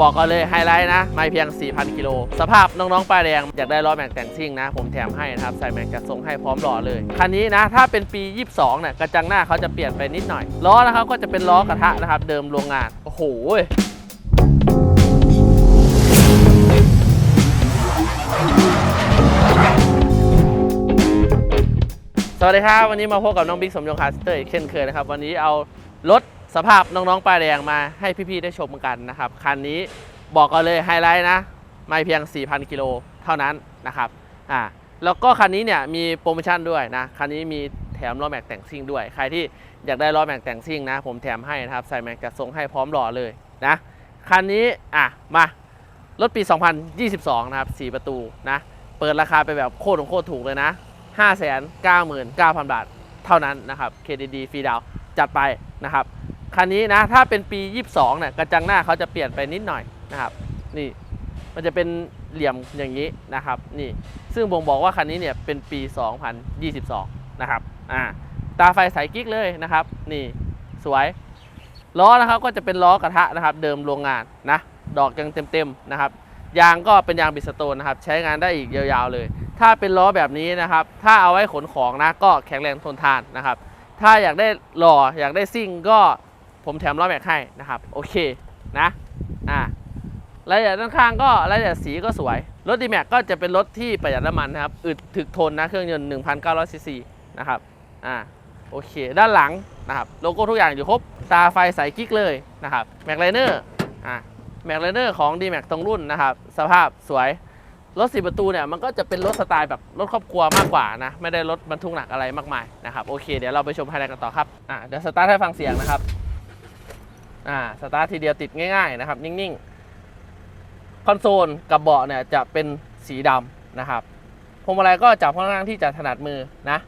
บอกก่อนเลยไฮไลท์นะไม่เพียง 4,000 กิโล สภาพน้องๆป้ายแดง อยากได้ล้อแม็กแต่งซิ่งนะ ผมแถมให้นะครับ ใส่แม็กจะส่งให้พร้อมหล้อเลย คันนี้นะ ถ้าเป็นปี 22เนี่ยกระจังหน้าเขาจะเปลี่ยนไปนิดหน่อย ล้อนะครับก็จะเป็นล้อกระทะนะครับ เดิมโรงงาน โอ้โหสวัสดีครับ วันนี้มาพบกับน้องบิ๊กสมยงคาสเตอร์อีกเช่นเคยนะครับ วันนี้เอารถ สภาพน้องๆป้ายแดงมาให้พี่ๆได้ชมกันนะครับคันนี้บอกกันเลยไฮไลท์นะ ไม่เพียง 4,000 กิโลเท่านั้นนะครับอ่าแล้วก็คันนี้เนี่ยมีโปรโมชั่นด้วยนะคันนี้มีแถมล้อแม็กแต่งซิ่งด้วย ใครที่อยากได้ล้อแม็กแต่งซิ่งนะ ผมแถมให้นะครับใส่แม็กจะส่งให้พร้อมหล่อเลยนะคันนี้อะมารถปี 2022 นะครับ 4 ประตูนะ เปิดราคาไปแบบโคตรโคตรถูกเลยนะ 599,000 บาท เท่านั้นนะครับ KDD ฟรีดาวจัดไปนะครับ คันนี้นะถ้าเป็นปี 22เนี่ยกระจังหน้าเขาจะเปลี่ยนไปนิดหน่อยนะครับ นี่มันจะเป็นเหลี่ยมอย่างนี้นะครับ นี่ซึ่งบ่งบอกว่าคันนี้เนี่ยเป็นปี 2022 นะครับอ่าตาไฟใสกิ๊กเลยนะครับ นี่สวยล้อนะครับก็จะเป็นล้อกระทะนะครับ เดิมโรงงานนะ ดอกยังเต็มๆนะครับยางก็เป็นยางบิสโตนนะครับ ใช้งานได้อีกยาวๆเลย ถ้าเป็นล้อแบบนี้นะครับ ถ้าเอาไว้ขนของนะก็แข็งแรงทนทานนะครับ ถ้าอยากได้หล่ออยากได้ซิ่งก็ ผมแถมล้อแม็กให้นะครับโอเคนะอ่ารายละเอียดด้านข้างก็รายละเอียดสีก็สวย รถดีแม็กก็จะเป็นรถที่ประหยัดน้ำมันนะครับอึดถึกทนนะเครื่องยนต์1,900ซีซีนะครับอ่าโอเค ด้านหลังนะครับโลโก้ทุกอย่างอยู่ครบ ตาไฟใสกิ๊กเลยนะครับแม็กไลเนอร์อ่าแม็กไลเนอร์ของ d m a x ตรงรุ่นนะครับสภาพสวยรถสีประตูเนี่ยมันก็จะเป็นรถสไตล์แบบรถครอบครัวมากกว่านะไม่ได้รถบรรทุกหนักอะไรมากมายนะครับโอเคเดี๋ยวเราไปชมภายในกันต่อครับอ่าเดี๋ยวสตาร์ทให้ฟังเสียงนะครับ อ่าสตาร์ททีเดียวติดง่าย ๆ นะครับ นิ่งๆ คอนโซลกับเบาะเนี่ยจะเป็นสีดำนะครับพวงมาลัยก็จับค่อนข้างที่จะถนัดมือนะ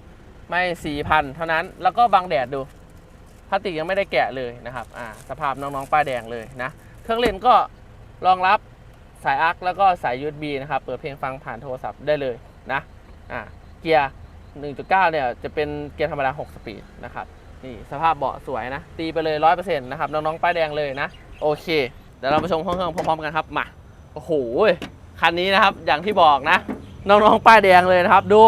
ไม่สี่พันเท่านั้นแล้วก็บังแดดดูพลาสติกยังไม่ได้แกะเลยนะครับอ่าสภาพน้องๆป้ายแดงเลยนะ เครื่องเล่นก็รองรับสายอาร์คแล้วก็สาย USB นะครับ เปิดเพลงฟังผ่านโทรศัพท์ได้เลยนะอ่าเกียร์ 1.9 เนี่ย จะเป็นเกียร์ธรรมดา 6 สปีดนะครับ นี่สภาพเบาะสวยนะ ตีไปเลย100%นะครับ น้องๆป้ายแดงเลยนะ โอเค เดี๋ยวเราไปชมห้องเครื่องพร้อมๆกันครับ มา โอ้โห คันนี้นะครับ อย่างที่บอกนะ น้องๆป้ายแดงเลยนะครับ ดู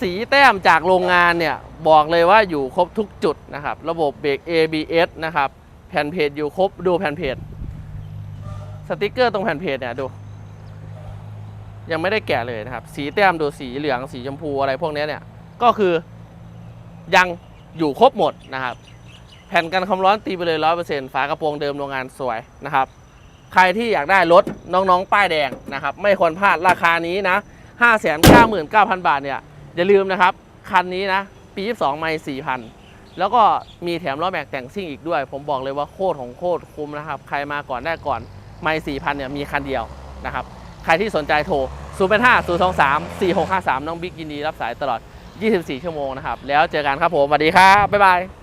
สีแต้มจากโรงงานเนี่ย บอกเลยว่าอยู่ครบทุกจุดนะครับ ระบบเบรก ABS นะครับ แผ่นเพจอยู่ครบ ดูแผ่นเพจ สติกเกอร์ตรงแผ่นเพจเนี่ยดู ยังไม่ได้แกะเลยนะครับ สีแต้มดูสีเหลือง สีชมพูอะไรพวกนี้เนี่ย ก็คือ ยังอยู่ครบหมดนะครับ แผ่นกันความร้อนตีไปเลยร้อยเปอร์เซ็นต์ฝากระโปรงเดิมโรงงานสวยนะครับ ใครที่อยากได้รถน้องๆ ป้ายแดงนะครับ ไม่ควรพลาดราคานี้นะ5 9 9 0 0 0บาทเนี่ย อย่าลืมนะครับ คันนี้นะ ปี22ไม่4,000แล้วก็มีแถมล้อแม็กแต่งซิ่งอีกด้วย ผมบอกเลยว่าโคตรของโคตรคุ้มนะครับ ใครมาก่อนได้ก่อนไม่4,000เนี่ยมีคันเดียวนะครับ ใครที่สนใจโทร0 5 0 2 3 4 6 5 3 น้องบิ๊กยินดีรับสายตลอด 24 ชั่วโมงนะครับ แล้วเจอกันครับผมสวัสดีครับ บ๊ายบาย